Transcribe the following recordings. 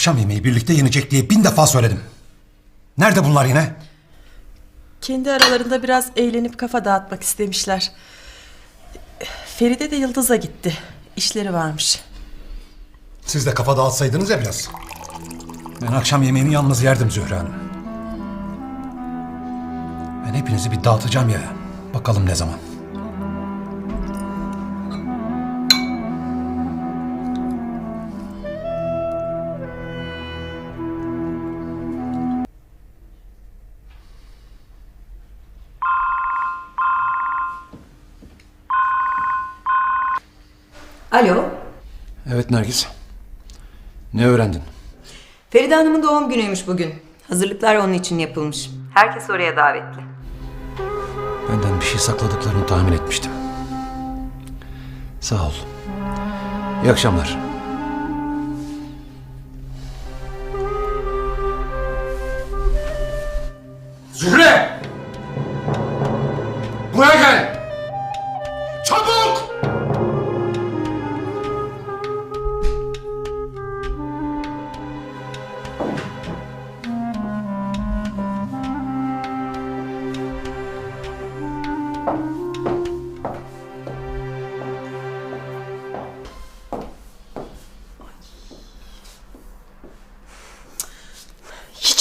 Akşam yemeği birlikte yenecek diye bin defa söyledim. Nerede bunlar yine? Kendi aralarında biraz eğlenip kafa dağıtmak istemişler. Feride de Yıldız'a gitti. İşleri varmış. Siz de kafa dağıtsaydınız ya biraz. Ben akşam yemeğini yalnız yerdim Zühre Hanım. Ben hepinizi bir dağıtacağım ya. Bakalım ne zaman. Alo, Evet Nergis. Ne öğrendin? Feride Hanım'ın doğum günüymüş bugün. Hazırlıklar onun için yapılmış. Herkes oraya davetli. Benden bir şey sakladıklarını tahmin etmiştim. Sağ ol. İyi akşamlar. Zühre! Buraya gel! Çabuk!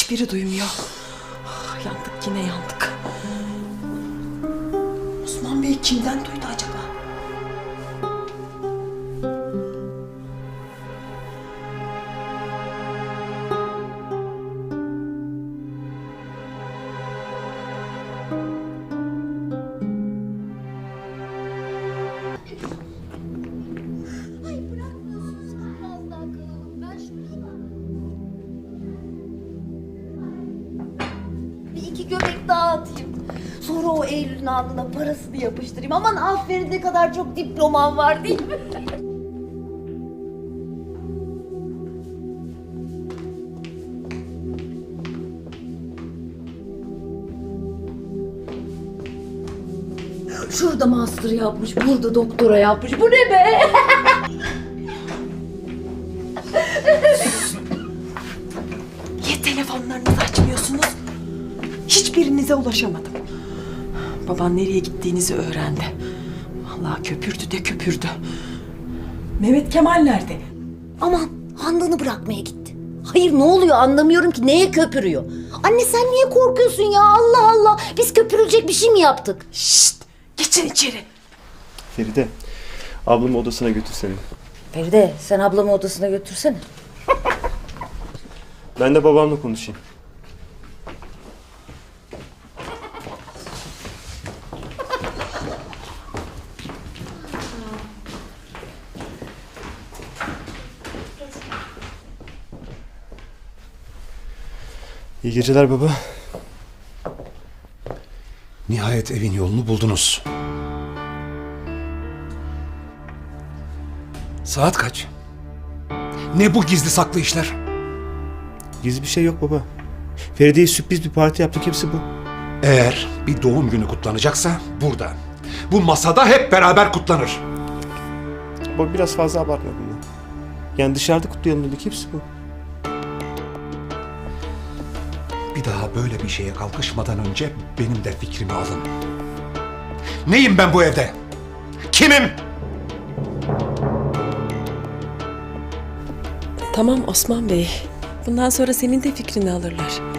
Hiçbiri duymuyor. Ah, Yandık yine yandık. Osman Bey kimden duydu acaba? İki göbek daha atayım. Sonra o Eylül'ün alnına parasını yapıştırayım. Aman aferin ne kadar çok diploman var değil mi? Şurada master yapmış, burada doktora yapmış. Bu ne be? Niye telefonlarınızı açmıyorsunuz? Hiçbirinize ulaşamadım. Baban nereye gittiğinizi öğrendi. Vallahi köpürdü de köpürdü. Mehmet Kemal nerede? Aman Handan'ı bırakmaya gitti. Hayır ne oluyor anlamıyorum ki neye köpürüyor? Anne sen niye korkuyorsun ya Allah Allah. Biz köpürülecek bir şey mi yaptık? Şşt! Geçin içeri. Feride, ablamı odasına götür seni. Feride sen ablamı odasına götürsene. Ben de babamla konuşayım. İyi geceler baba. Nihayet evin yolunu buldunuz. Saat kaç? Ne bu gizli saklı işler? Gizli bir şey yok baba. Feride'ye sürpriz bir parti yaptık hepsi bu. Eğer bir doğum günü kutlanacaksa burada. Bu masada hep beraber kutlanır. Bak biraz fazla abartma bunu. Yani dışarıda kutlayalım dedik hepsi bu. Bir daha böyle bir şeye kalkışmadan önce benim de fikrimi alın. Neyim ben bu evde? Kimim? Tamam Osman Bey. Bundan sonra senin de fikrini alırlar.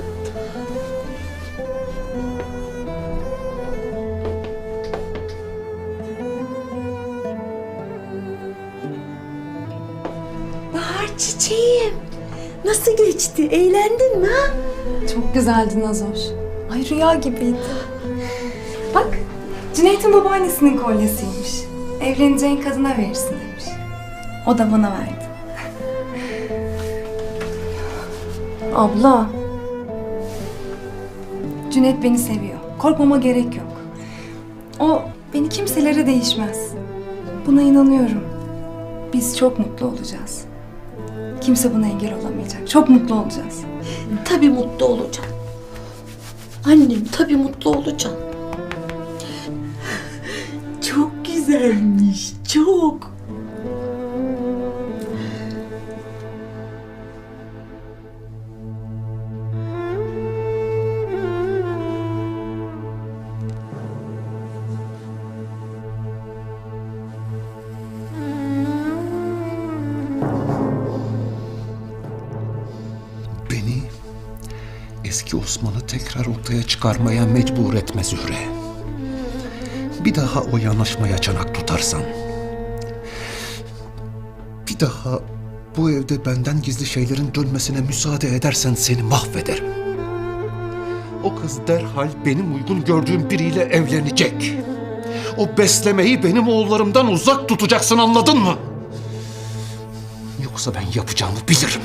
Çiçeğim. Nasıl geçti? Eğlendin mi ha? Çok güzeldi Nazoş. Ay rüya gibiydi. Bak Cüneyt'in babaannesinin kolyesiymiş. Evleneceğin kadına verirsin demiş. O da bana verdi. Abla. Cüneyt beni seviyor. Korkmama gerek yok. O beni kimselere değişmez. Buna inanıyorum. Biz çok mutlu olacağız. Kimse buna engel olamayacak. Çok mutlu olacağız. Tabii mutlu olacaksın. Annem tabii mutlu olacaksın. Çok güzelmiş, çok. Eski Osman'ı tekrar ortaya çıkarmaya mecbur etme Zühre. Bir daha o yanaşmaya çanak tutarsan, bir daha bu evde benden gizli şeylerin dönmesine müsaade edersen seni mahvederim. O kız derhal benim uygun gördüğüm biriyle evlenecek. O beslemeyi benim oğullarımdan uzak tutacaksın anladın mı? Yoksa ben yapacağımı bilirim.